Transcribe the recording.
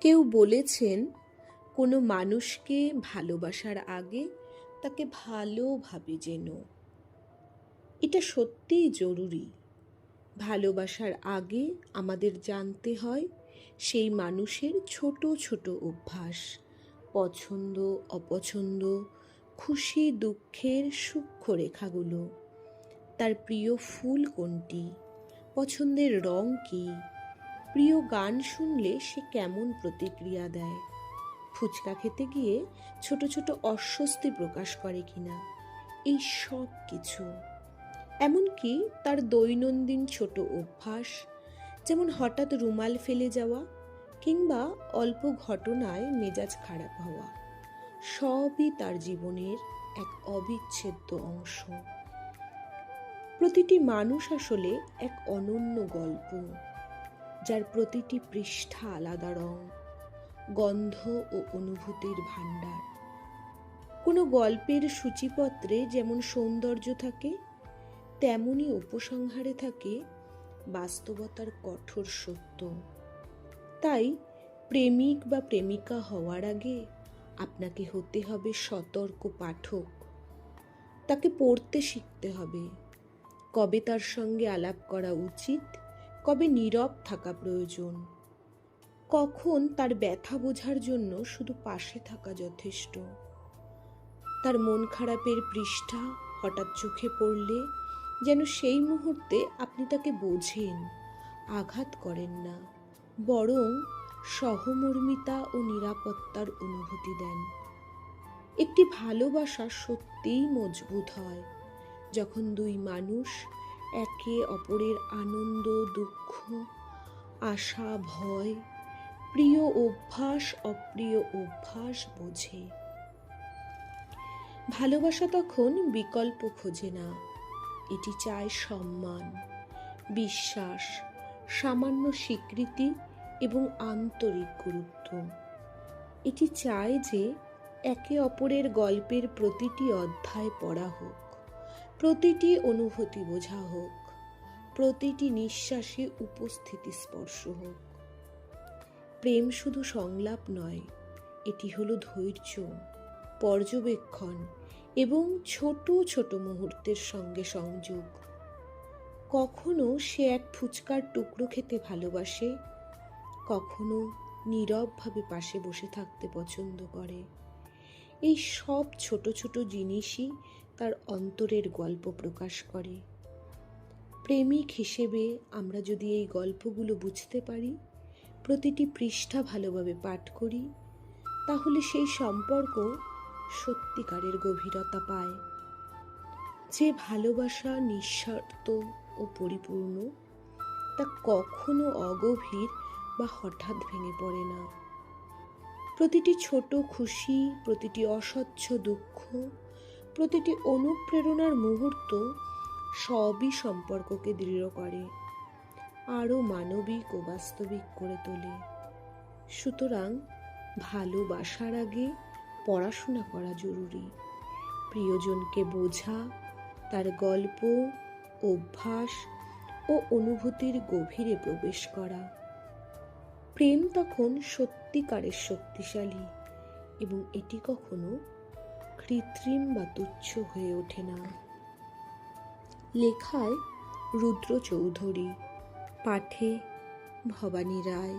কেউ বলেছেন, কোনো মানুষকে ভালোবাসার আগে তাকে ভালোভাবে যেন। এটা সত্যিই জরুরি। ভালোবাসার আগে আমাদের জানতে হয় সেই মানুষের ছোট ছোট অভ্যাস, পছন্দ, অপছন্দ, খুশি, দুঃখের সূক্ষ্ম রেখাগুলো তার প্রিয় ফুল কোনটি? পছন্দের রং কী? প্রিয় গান শুনলে সে কেমন প্রতিক্রিয়া দেয়? ফুচকা খেতে গিয়ে ছোট ছোট অস্বস্তি প্রকাশ করে কিনা? এই সব কিছু। এমনকি তার দৈনন্দিন ছোট অভ্যাস, যেমন হঠাৎ রুমাল ফেলে যাওয়া কিংবা অল্প ঘটনায় মেজাজ খারাপ হওয়া, সবই তার জীবনের এক অবিচ্ছেদ্য অংশ। প্রতিটি মানুষ আসলে এক অনন্য গল্প। যার প্রতিটি পৃষ্ঠা আলাদা রং, গন্ধ ও অনুভূতির ভাণ্ডার। কোনো গল্পের সূচিপত্রে যেমন সৌন্দর্য থাকে তেমনই উপসংহারে থাকে বাস্তবতার কঠোর সত্য। তাই প্রেমিক বা প্রেমিকা হওয়ার আগে আপনাকে হতে হবে সতর্ক পাঠক। তাকে পড়তে শিখতে হবে। কবে তার সঙ্গে আলাপ করা উচিত কবে নীরব থাকা প্রয়োজন। কখন তার ব্যথা বোঝার জন্য শুধু পাশে থাকা যথেষ্ট। তার মন খারাপের পৃষ্ঠা হঠাৎ চোখে পড়লে যেন সেই মুহূর্তে আপনি তাকে বোঝেন, আঘাত করেন না, বরং সহমর্মিতা ও নিরাপত্তার অনুভূতি দেন। একটি ভালোবাসা সত্যিই মজবুত হয়, যখন দুই মানুষ একে অপরের আনন্দ, দুঃখ, আশা, ভয়, প্রিয় অভ্যাস, অপ্রিয় অভ্যাস বোঝে। ভালোবাসা তখন বিকল্প খোঁজে না। এটি চায় সম্মান, বিশ্বাস, সামান্য স্বীকৃতি এবং আন্তরিক গুরুত্ব। এটি চায় যে একে অপরের গল্পের প্রতিটি অধ্যায় পড়া হোক। প্রতিটি অনুভূতি বোঝা হোক, প্রতিটি নিঃশ্বাসে উপস্থিতি স্পর্শ হোক। প্রেম শুধু সংলাপ নয়, এটি হলো ধৈর্য, পর্যবেক্ষণ এবং ছোট ছোট মুহূর্তের সঙ্গে সংযোগ। কখনো সে এক ফুচকার টুকরো খেতে ভালোবাসে, কখনো নীরবভাবে পাশে বসে থাকতে পছন্দ করে। এই সব ছোট ছোট জিনিসই তার অন্তরের গল্প প্রকাশ করে। প্রেমিক হিসেবে আমরা যদি এই গল্পগুলো বুঝতে পারি, প্রতিটি পৃষ্ঠা ভালোভাবে পাঠ করি, তাহলে সেই সম্পর্ক সত্যিকারের গভীরতা পায়। যে ভালোবাসা নিঃস্বার্থ ও পরিপূর্ণ, তা কখনো অগভীর বা হঠাৎ ভেঙে পড়ে না। প্রতিটি ছোট খুশি, প্রতিটি অস্বচ্ছ দুঃখ প্রতিটি অনুপ্রেরণার মুহূর্ত সবই সম্পর্ককে দৃঢ় করে, আরও মানবিক ও বাস্তবিক করে তোলে। সুতরাং ভালোবাসার আগে পড়াশোনা করা জরুরি। প্রিয়জনকে বোঝা, তার গল্প, অভ্যাস ও অনুভূতির গভীরে প্রবেশ করা। প্রেম তখন সত্যিকারের শক্তিশালী এবং এটি কখনো কৃত্রিম বা তুচ্ছ হয়ে ওঠে না। লেখায় রুদ্র চৌধুরী পাঠে ভবানী রায়।